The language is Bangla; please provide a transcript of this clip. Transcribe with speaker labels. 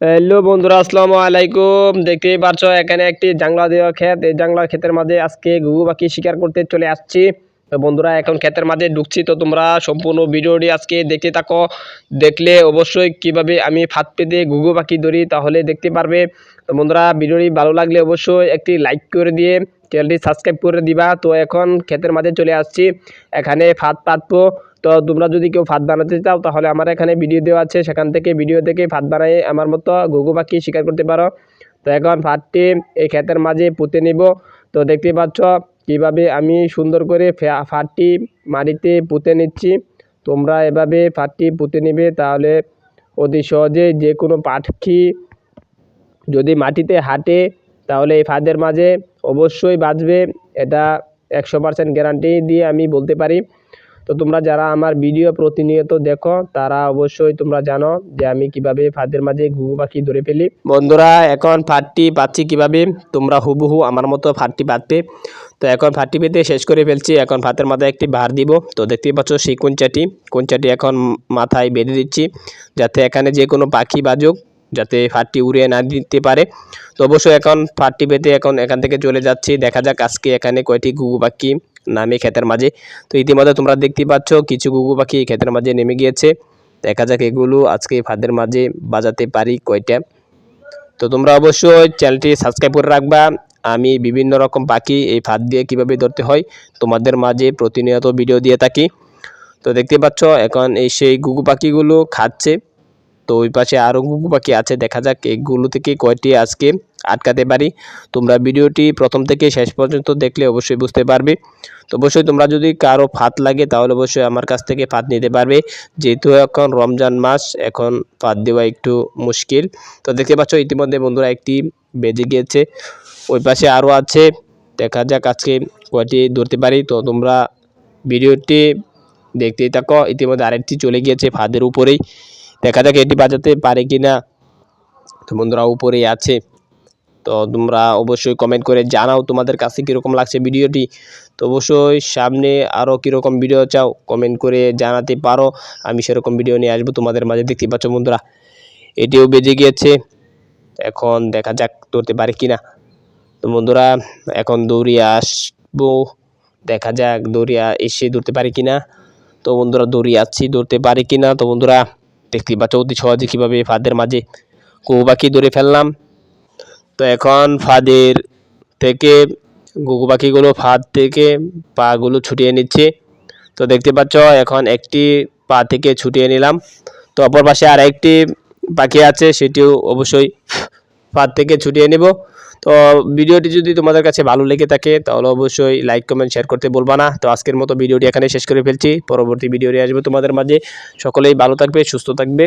Speaker 1: হ্যালো বন্ধুরা, আসসালামু আলাইকুম। দেখতেই পারছ, এখানে একটি জাংলা দেওয়া ক্ষেত। এই জাংলা ক্ষেতের মাঝে আজকে ঘুঘু পাখি শিকার করতে চলে আসছি। তো বন্ধুরা, এখন ক্ষেতের মাঝে ঢুকছি, তো তোমরা সম্পূর্ণ ভিডিওটি আজকে দেখতে থাকো। দেখলে অবশ্যই কীভাবে আমি ফাঁদ পেতে ঘুঘু পাখি ধরি, তাহলে দেখতে পারবে। তো বন্ধুরা, ভিডিওটি ভালো লাগলে অবশ্যই একটি লাইক করে দিয়ে চ্যানেলটি সাবস্ক্রাইব করে দিবা। তো এখন ক্ষেতের মাঝে চলে আসছি, এখানে ফাঁদ পাতবো। তো তোমরা যদি কেউ ফাঁদ বানাতে চাও, তাহলে আমার এখানে ভিডিও দেওয়া আছে। সেখান থেকে ভিডিও দেখে ফাঁদ বানাই আমার মতো ঘুঘু পাখি শিকার করতে পারো। তো এখন ফাঁদটি এই ক্ষেতের মাঝে পুঁতে নিব। তো দেখতে পাচ্ছ কীভাবে আমি সুন্দর করে ফা- ফাঁদটি মাটিতে পুঁতে নিচ্ছি। তোমরা এভাবে ফাঁদটি পুঁতে নিবে তাহলে অতি সহজে যে কোনো পাখি যদি মাটিতে হাঁটে তাহলে এই ফাঁদের মাঝে অবশ্যই বাঁচবে। এটা একশো পার্সেন্ট গ্যারান্টি দিয়ে আমি বলতে পারি। তো তোমরা যারা আমার ভিডিও প্রতিনিয়ত দেখো তারা অবশ্যই তোমরা জানো যে আমি কীভাবে ফাঁদের মাঝে ঘুঘু পাখি ধরে ফেলি। বন্ধুরা, এখন ফাঁদটি পাচ্ছি কীভাবে? তোমরা হুবহু আমার মতো ফাঁদটি পাতবে। তো এখন ফাঁদটি পেতে শেষ করে ফেলছি। এখন ফাঁদের মাথায় একটি ভার দিব। তো দেখতেই পাচ্ছ সেই কুঞ্চাটি। কুঞ্চাটি এখন মাথায় বেঁধে দিচ্ছি যাতে এখানে যে কোনো পাখি বাজুক, যাতে ফাঁদটি উড়িয়ে না দিতে পারে। তো অবশ্যই এখন ফাঁদটি পেতে এখন এখান থেকে চলে যাচ্ছি। দেখা যাক আজকে এখানে কয়টি ঘুঘু পাখি নামে ক্ষেতের মাঝে। তো ইতিমধ্যে তোমরা দেখতে পাচ্ছ কিছু ঘুঘু পাখি ক্ষেতের মাঝে নেমে গিয়েছে। দেখা যাক এগুলো আজকে ফাঁদের মাঝে বাজাতে পারি কয়টা। তো তোমরা অবশ্যই চ্যানেলটি সাবস্ক্রাইব করে রাখবা। আমি বিভিন্ন রকম পাখি এই ফাঁদ দিয়ে কীভাবে ধরতে হয়, তোমাদের মাঝে প্রতিনিয়ত ভিডিও দিয়ে থাকি। তো দেখতে পাচ্ছ, এখন এই সেই ঘুঘু পাখিগুলো খাচ্ছে। তো ওই পাশে আরও ঘুঘু পাখি আছে, দেখা যাক এগুলো থেকে কয়টি আজকে আটকাতে পারি। তোমরা ভিডিওটি প্রথম থেকে শেষ পর্যন্ত দেখলে অবশ্যই বুঝতে পারবে। তো অবশ্যই তোমরা যদি কারও ফাঁদ লাগে, তাহলে অবশ্যই আমার কাছ থেকে ফাঁদ নিতে পারবে। যেহেতু এখন রমজান মাস, এখন ফাঁদ দেওয়া একটু মুশকিল। তো দেখতে পাচ্ছ, ইতিমধ্যে বন্ধুরা একটি বেজে গিয়েছে। ওই পাশে আরও আছে। দেখা যাক আজকে কয়টি ধরতে পারি। তো তোমরা ভিডিওটি দেখতেই থাকো। ইতিমধ্যে আরেকটি চলে গিয়েছে ফাঁদের উপরেই। দেখা যাক এটি বাজাতে পারে কি না তো বন্ধুরা, উপরেই আছে। তো তোমরা অবশ্যই কমেন্ট করে জানাও তোমাদের কাছে কীরকম লাগছে ভিডিওটি। তো অবশ্যই সামনে আরও কীরকম ভিডিও চাও কমেন্ট করে জানাতে পারো। আমি সেরকম ভিডিও নিয়ে আসব তোমাদের মাঝে। দেখতে পাচ্ছ বন্ধুরা, এটিও বেজে গিয়েছে। এখন দেখা যাক ধরতে পারে কি না তো বন্ধুরা, এখন দৌড়িয়ে আসব। দেখা যাক দৌড়িয়ে এসে দৌড়তে পারি কি না তো বন্ধুরা, দৌড়িয়ে আসছি দৌড়তে পারি কি না তো বন্ধুরা দেখতে পাচ্ছ অতি সহজে কীভাবে ফাঁদের মাঝে কৌ পাখি ধরে ফেললাম। তো এখন ফাঁদের থেকে ঘুঘু পাখিগুলো ফাঁদ থেকে পাগুলো ছুটিয়ে নিচ্ছে। তো দেখতে পাচ্ছ, এখন একটি পা থেকে ছুটিয়ে নিলাম। তো অপর পাশে আর একটি পাখি আছে, সেটিও অবশ্যই ফাঁদ থেকে ছুটিয়ে নেব। তো ভিডিওটি যদি তোমাদের কাছে ভালো লেগে থাকে, তাহলে অবশ্যই লাইক কমেন্ট শেয়ার করতে বলবা না। তো আজকের মতো ভিডিওটি এখানে শেষ করে ফেলছি। পরবর্তী ভিডিও নিয়ে আসব তোমাদের মাঝে। সকলেই ভালো থাকবে, সুস্থ থাকবে।